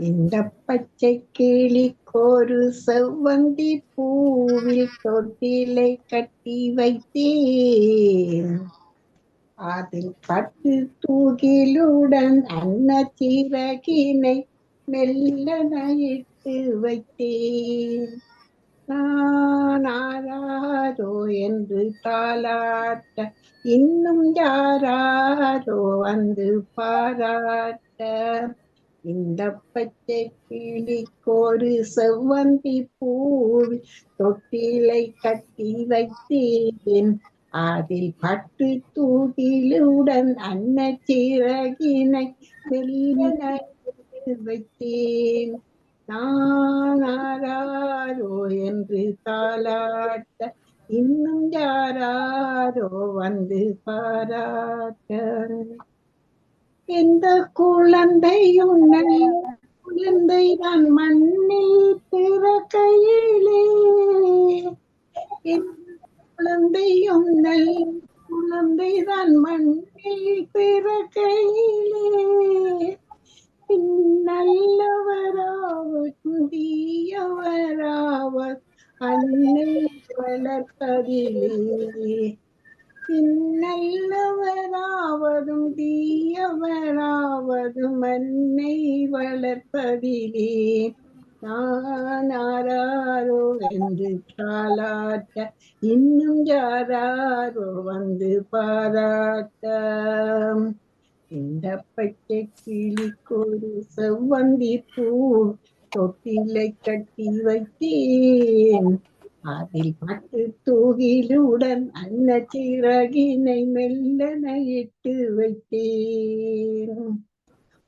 இந்த பச்சை கிளிக்கொரு செவ்வந்தி பூவில் தொட்டிலை கட்டி வைத்தேன். அதில் பட்டு தூகிலுடன் அன்ன சிறகினை மெல்லன இட்டு வைத்தேன். நான் ஆராரோ என்று தாளாட்ட இன்னும் யாராரோ வந்து பாராட்ட. இந்த பச்சை கிளிக்கொரு செவ்வந்தி பூவில் தொட்டிலை கட்டி வைத்தேன். அதில் பட்டு தூகிலுடன் அன்ன சிறகினை மெல்லின வைத்தேன். நானாரோ என்று தாளாட்ட இன்னும் யாராரோ வந்து பாராட்ட எந்த குழந்தையும் குழந்தை தான் மண்ணில் பிறக்கையிலே? குழந்தையும் குழந்தை தான் மண்ணில் பிறக்கையிலே? நல்லவராவர் தீயவராவர் அன்னை வளர்ப்பதிலே. நல்லவராவதும் தீயவராவதும் மண்ணை வளர்ப்பதிலே. நானாரோ என்று தாளாட்ட இன்னும் யாராரோ வந்து பாராட்ட. இந்த பச்சை கிளிக்கொரு செவ்வந்தி பூ தொட்டிலை கட்டி வைத்தேன். அதில் பத்து தூகிலுடன் அன்ன சிறகினை மெல்லன இட்டு வைத்தேன்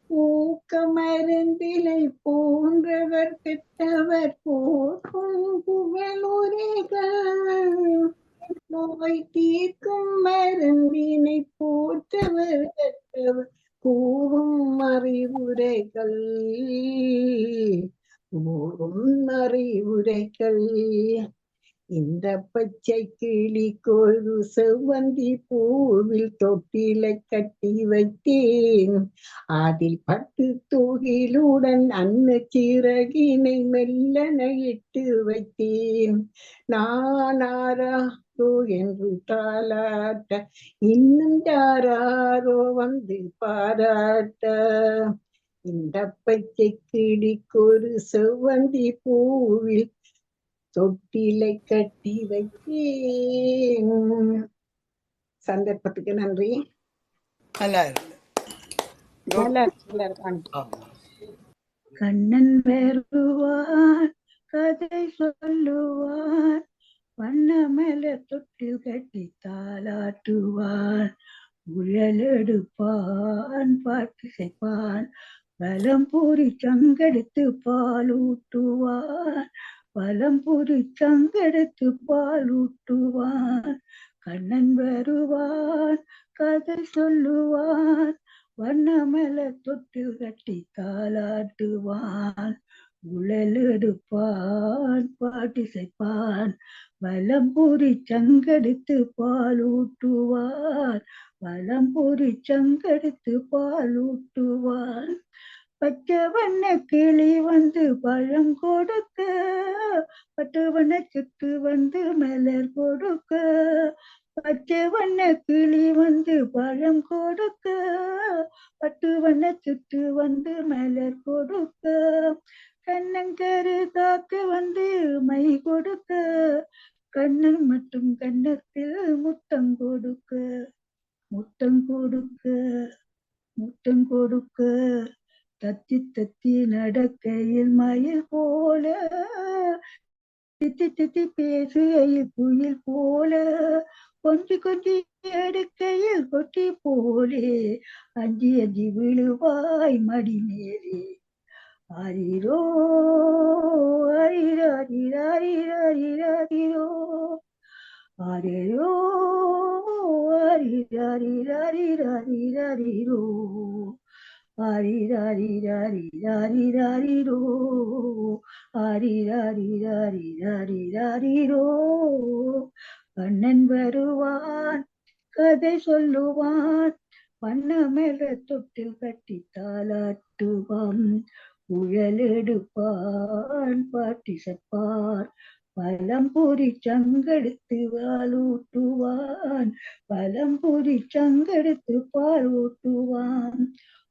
ஊக்க மருந்திலை போன்றவர் பெற்றவர் போற்றும் புகழுரைகள். நோய் தீர்க்கும் மருந்தினை போற்றவர் பெற்றவர் கூறும் அறிவுரைகள். கூறும் அறிவுரைகள். இந்த பச்சை கிளி கொரு செவ்வந்தி பூவில் தொட்டிலை கட்டி வைத்தேன். அதில் பட்டு தூகிலுடன் அன்ன சிறகினை மெல்லன இட்டு வைத்தேன். நானாரோ என்று தாளாட்ட இன்னும் யாராரோ வந்து பாராட்ட. இந்த பச்சை கிளிக்கொரு செவ்வந்தி பூவில் தொட்டிலை கட்டி வைத்தேன். சந்தர்ப்பத்துக்கு நன்றி. கண்ணன் வருவார் கதை சொல்லுவான் வண்ணமல தொட்டில் கட்டி தாளாட்டுவான் உழலெடுப்பான் பாட்டு செய்வான் வலம் பூரி சங்கெடுத்து பாலூட்டுவான் பலம் பூரி சங்கடத்து பாலூட்டுவான் கண்ணன் வருவான் கதை சொல்லுவான். வண்ணமல தொட்டு கட்டி தாளாட்டுவான். உழல் எடுப்பான் பாட்டு செய்ப்பான் வலம்பூரி சங்கெடுத்து பால் ஊட்டுவான். வலம்பூரி சங்கெடுத்து பால் ஊட்டுவான். பச்சை வண்ண கிளி வந்து பழம் கொடுக்க பட்டு வண்ண சுட்டு வந்து மலர் கொடுக்க பச்சை வண்ண கிளி வந்து பழம் கொடுக்க பட்டு வண்ண சுட்டு வந்து மலர் கொடுக்க கண்ணங்கரு காக்க வந்து மை கொடுக்க கண்ணன் மட்டும் கண்ணத்தில் முத்தம் கொடுக்க முத்தம் கொடுக்க முத்தம் கொடுக்க. தத்தி தத்தி நடக்கையில் மயில் போல தித்தி தித்தி பேசுகையில் குயில் போல கொஞ்சி கொஞ்சி எடுக்கையில் கொட்டி போலே அஞ்சி அஞ்சி விழுவாய் மடி மேலே. ஆரிரோ ஆரிரோ ஆரிரோ ஆரிரோ. ஆரிராரிராரிராரிராரிரோ ஆரிராரிராரிராரிராரிரோ. கண்ணன் வருவான் கதை சொல்லுவான் வண்ணமேல தொட்டில் கட்டி தாளாட்டுவான் குழலெடுப்பான் பாட்டி சப்பார். பழம்பொறி சங்கெடுத்து பால் ஊட்டுவான் பழம்பொறி சங்கெடுத்து பால்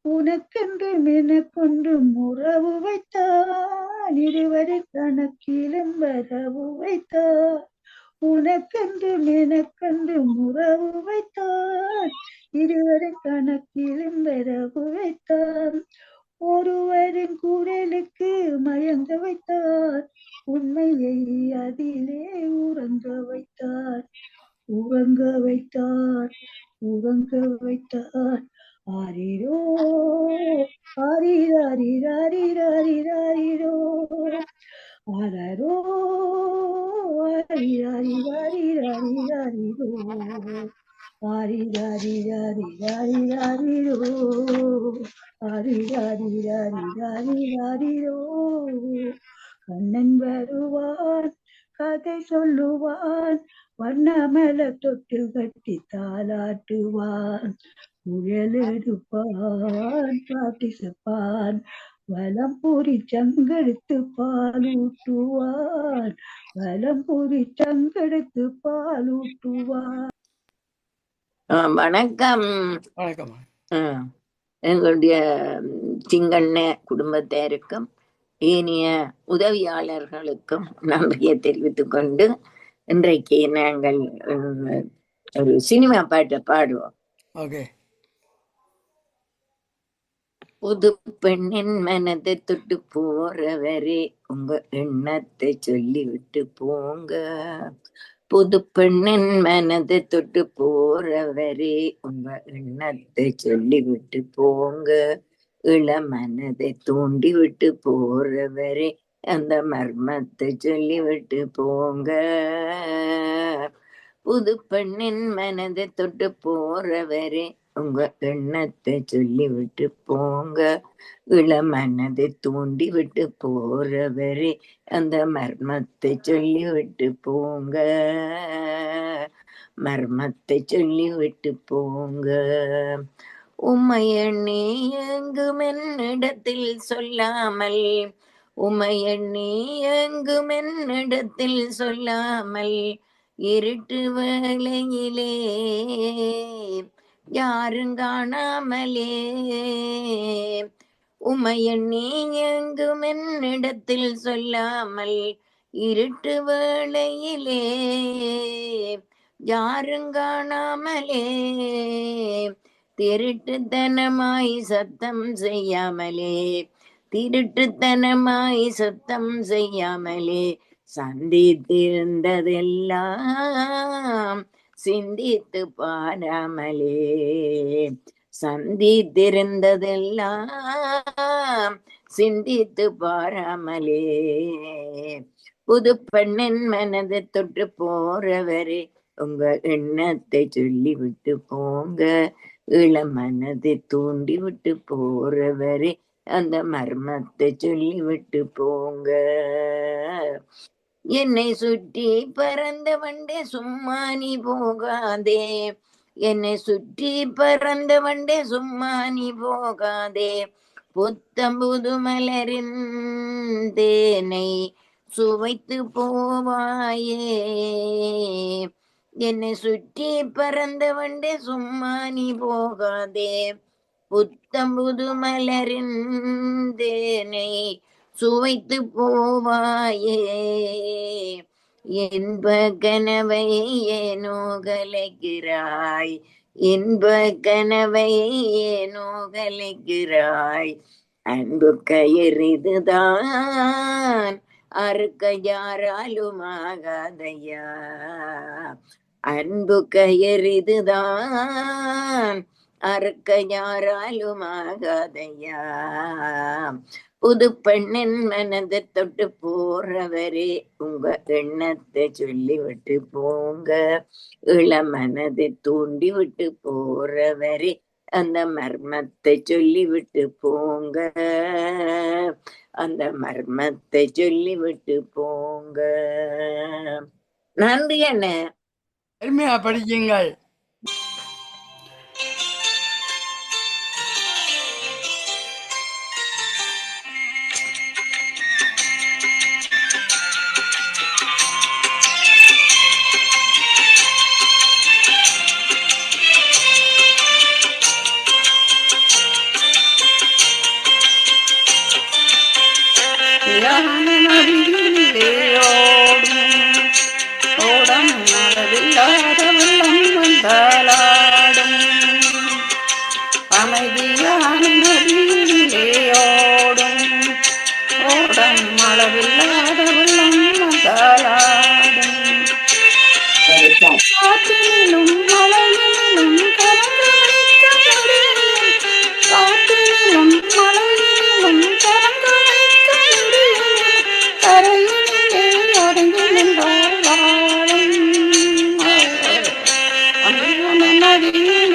உனக்கென்று உனக்கென்றும் எனக்கொன்றும் உறவு வைத்தான் இருவரின் கணக்கிலும் வரவு வைத்தான் உனக்கென்று எனக்கென்றும் உறவு வைத்தான் இருவரின் கணக்கிலும் வர வண்ணமல தொட்டில் கட்டி தாளாட்டுவான். குழலெடுப்பான் பாட்டி சப்பான் வலம்பூரி சங்கெடுத்து பாலூட்டுவான். வலம்பூரி சங்கெடுத்து பாலூட்டுவான். வணக்கம். வணக்கம் எங்களுடைய சிங்கண்ண குடும்பத்தாருக்கும் ஏனைய உதவியாளர்களுக்கும் நன்றியை தெரிவித்துக் கொண்டு இன்றைக்கு நாங்கள் ஒரு சினிமா பாட்டை பாடுவோம். புது பெண்ணின் மனதை தொட்டு போறவரே உங்க எண்ணத்தை சொல்லி விட்டு போங்க. புது பெண்ணின் மனதை தொட்டு போறவரே உங்க எண்ணத்தை சொல்லி விட்டு போங்க. இள மனதை தூண்டி விட்டு போறவரே அந்த மர்மத்தை சொல்லிவிட்டு போங்க. புது பெண்ணின் மனதை தொட்டு போறவரே உங்க எண்ணத்தை சொல்லி விட்டு போங்க. இள மனதை தூண்டி விட்டு போறவரே அந்த மர்மத்தை சொல்லி விட்டு போங்க. மர்மத்தை சொல்லி விட்டு போங்க. உமையண்ணி எங்கும் என்னிடத்தில் சொல்லாமல் உமையண்ணி எங்கும் சொல்லாமல் இருட்டு வேளையிலே யாரும் காணாமலே. உமையண்ணி எங்கும் சொல்லாமல் இருட்டு வேளையிலே யாரும் காணாமலே. திருட்டுத்தனமாய் சத்தம் செய்யாமலே. திருட்டுத்தனமாய் சுத்தம் செய்யாமலே சந்தித்திருந்ததெல்லாம் சிந்தித்து பாராமலே. சந்தித்திருந்ததெல்லாம் சிந்தித்து பாராமலே. புது பெண்ணின் மனதை தொட்டு போறவரே உங்க எண்ணத்தை சொல்லி விட்டு போங்க. இள மனதை தூண்டி விட்டு போறவரே அந்த மர்மத்தை சொல்லிவிட்டு போங்க. என்னை சுற்றி பறந்த வண்டே சும்மா நீ போகாதே. என்னை சுற்றி பறந்த வண்டே சும்மா நீ போகாதே. புத்தம்புது மலரின் தேனை சுவைத்து போவாயே. என்னை சுற்றி பறந்த வண்டே சும்மா நீ போகாதே. புத்தம்புது மலரிந்தேனை சுவைத்து போவாயே. இன்ப கனவை ஏனோ கலைக்கிறாய்? இன்ப கனவை ஏனோ கலைக்கிறாய்? அன்பு கயிறிதுதான் அறுக்க யாராலும் ஆகாதையா அன்பு கயிறிதுதான் அறுக்க யாராலும் ஆகாதையா புது பெண்ணின் மனதை தொட்டு போறவரே உங்க எண்ணத்தை சொல்லி விட்டு போங்க. இள மனதை தூண்டி விட்டு போறவரே அந்த மர்மத்தை சொல்லி விட்டு போங்க. அந்த மர்மத்தை சொல்லி விட்டு போங்க. நன்றி என்ன அருமையா படிக்கீங்கள் Hallelujah.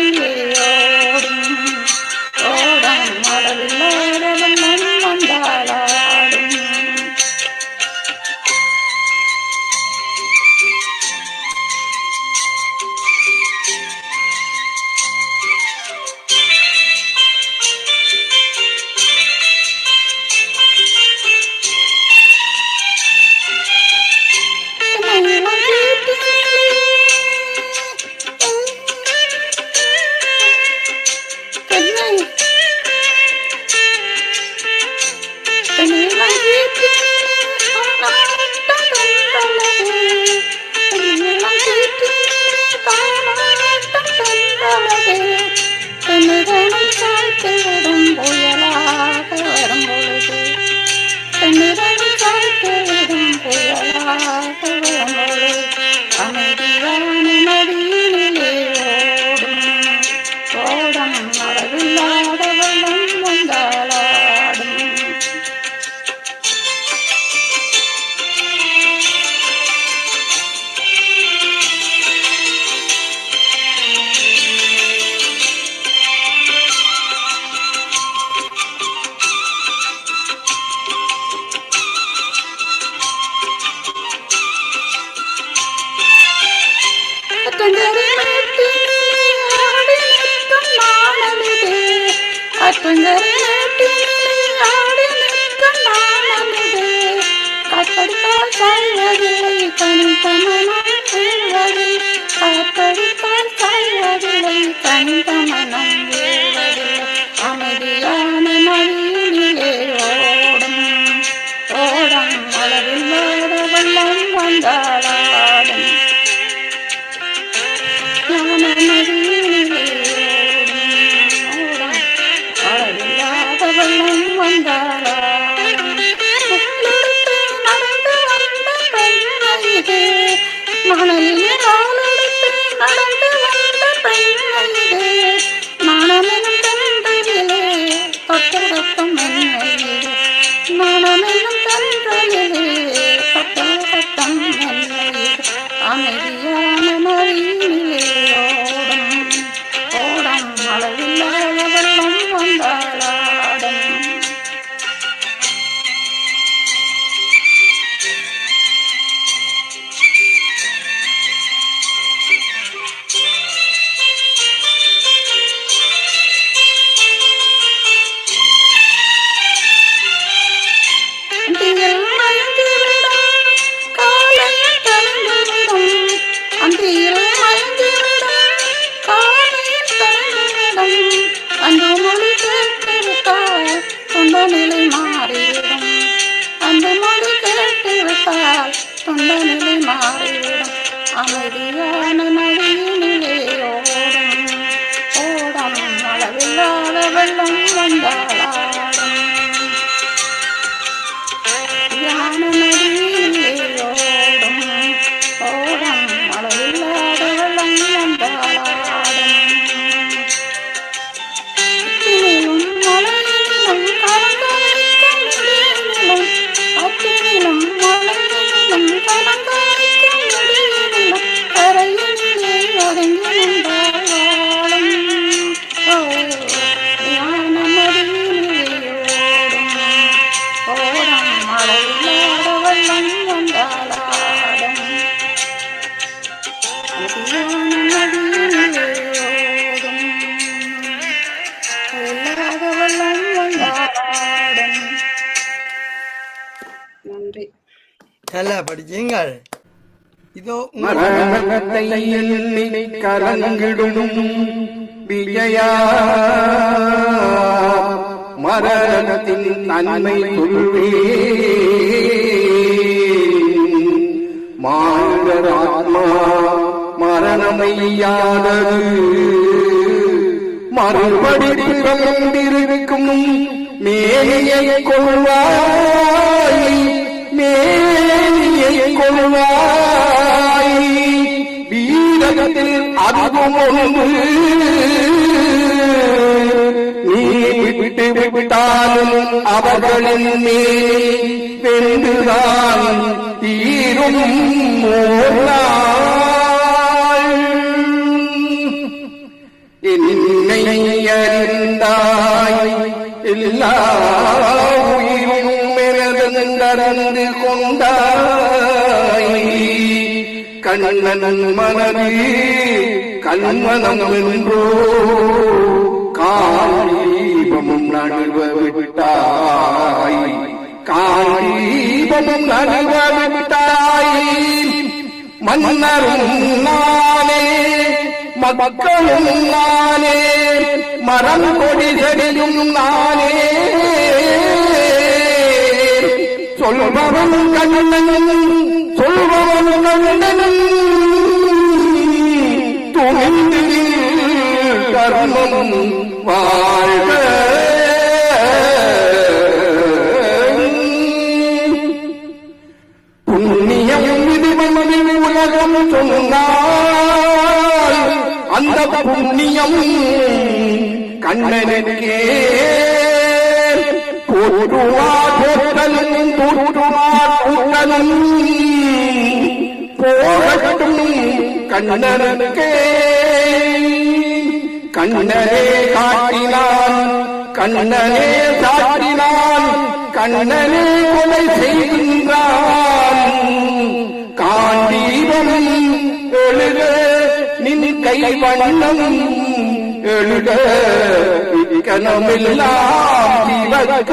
அத்தங்கரை மேட்டினிலே காத்தடித்தால் சாய்வதில்லை கனிந்த நல்லா படிச்சீங்கள். இதோ உங்கள் கலங்கிடும் விஜயா மரணத்தின் நன்மை சொல்வே மாங்கராத்மா மரணமையானது மறுபடி பிறந்திருக்கும் மேலையை கொள்வாய். மேனியை கொள்வாய் வீரத்தில் அதுவும் ஒன்று நீ விட்டு விட்டாலும் அவர்களின் மேல் பெண்டுதான் தீரும் என்னை அறிந்தாய் இல்லா எனதென்றறிந்து கொண்டாய். கண்ணன் மனது கண்மனம் என்றோ காணீபமும் நடுவ விட்டாய். காலீபமும் நடுவ விட்டாய். மன்னரும் நானே மக்களும் நானே மரம் கொடி செடியும் நானே. சொல்பவன் கண்ணனும் சொல்பவன் கண்ணனும் துணிந்து கர்மம் வாழ்க புண்ணியம் விதிவன்மின் உலகம் சொன்னால் அந்த புண்ணியம் கண்ணனுக்கே போற்றுவார். போற்றலும் தூற்றுவார் போகட்டும் கண்ணனுக்கே கண்ணனே காட்டினான். கண்ணனே சாட்டினான் கண்ணனே கொலை செய்கின்றான் காண்டீபம் எழுத நின் கை வண்ணம் எழுத கணமெல்லாம் சிவக்க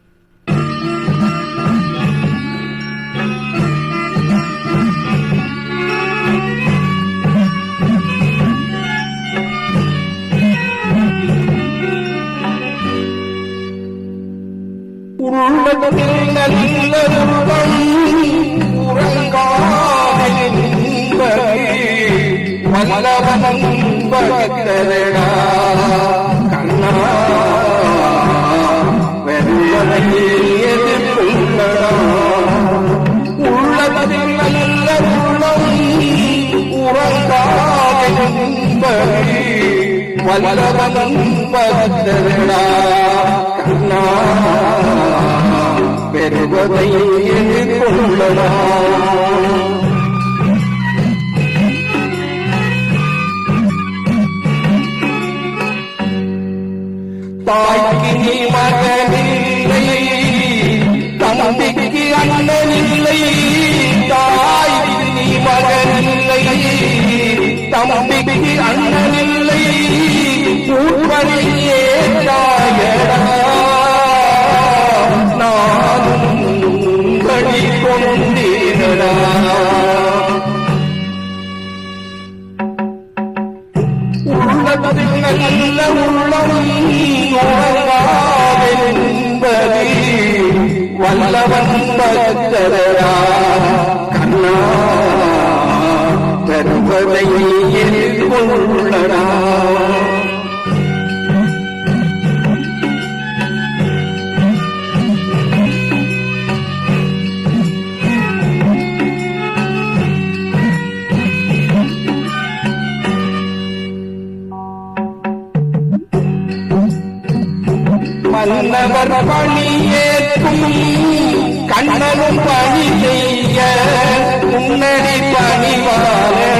உள்ளத்தில் நல்ல உள்ளம் உறங்காமல் நின்பதே வல்லவன் பக்தரடா கண்ணா பெறுவதை எதிர்கொள்ளலாம் தாய்க்கு நீ மகனில்லை தம்பிக்கு அண்ணனில்லை தாய்க்கு நீ மகனில்லை தம்பிக்கு அண்ணனில்லை. மூப்பனையே தாயடா நானும் உங்களை கொண்டீரடா உள்ளத்தில் நல்ல உள்ளம் உறங்காதென்பதே வல்லவன் பக்தரா கண்ணா பெறுவதை உள்ளடா மன்னவர் பணியேற்கும் கண்ணனும் பணி செய்ய முன்னடி பணிவாரடா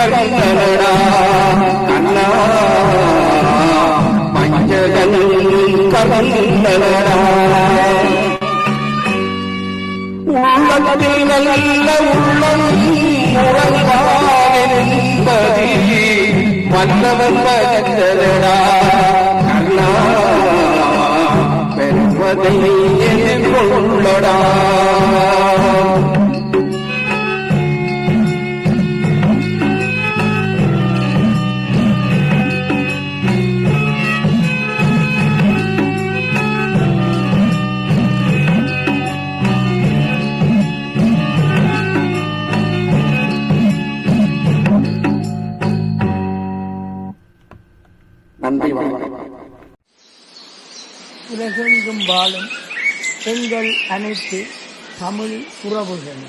கர்ணனடா கண்ணா பஞ்சகன் கர்ணனடா உள்ளத்தில் நல்ல உள்ளம் உறங்கானென்பதி வல்லவன் பகத்தலடா கண்ணா கொள்ளடா வாழும் பெண்கள் அனைத்து தமிழ் உறவுகள்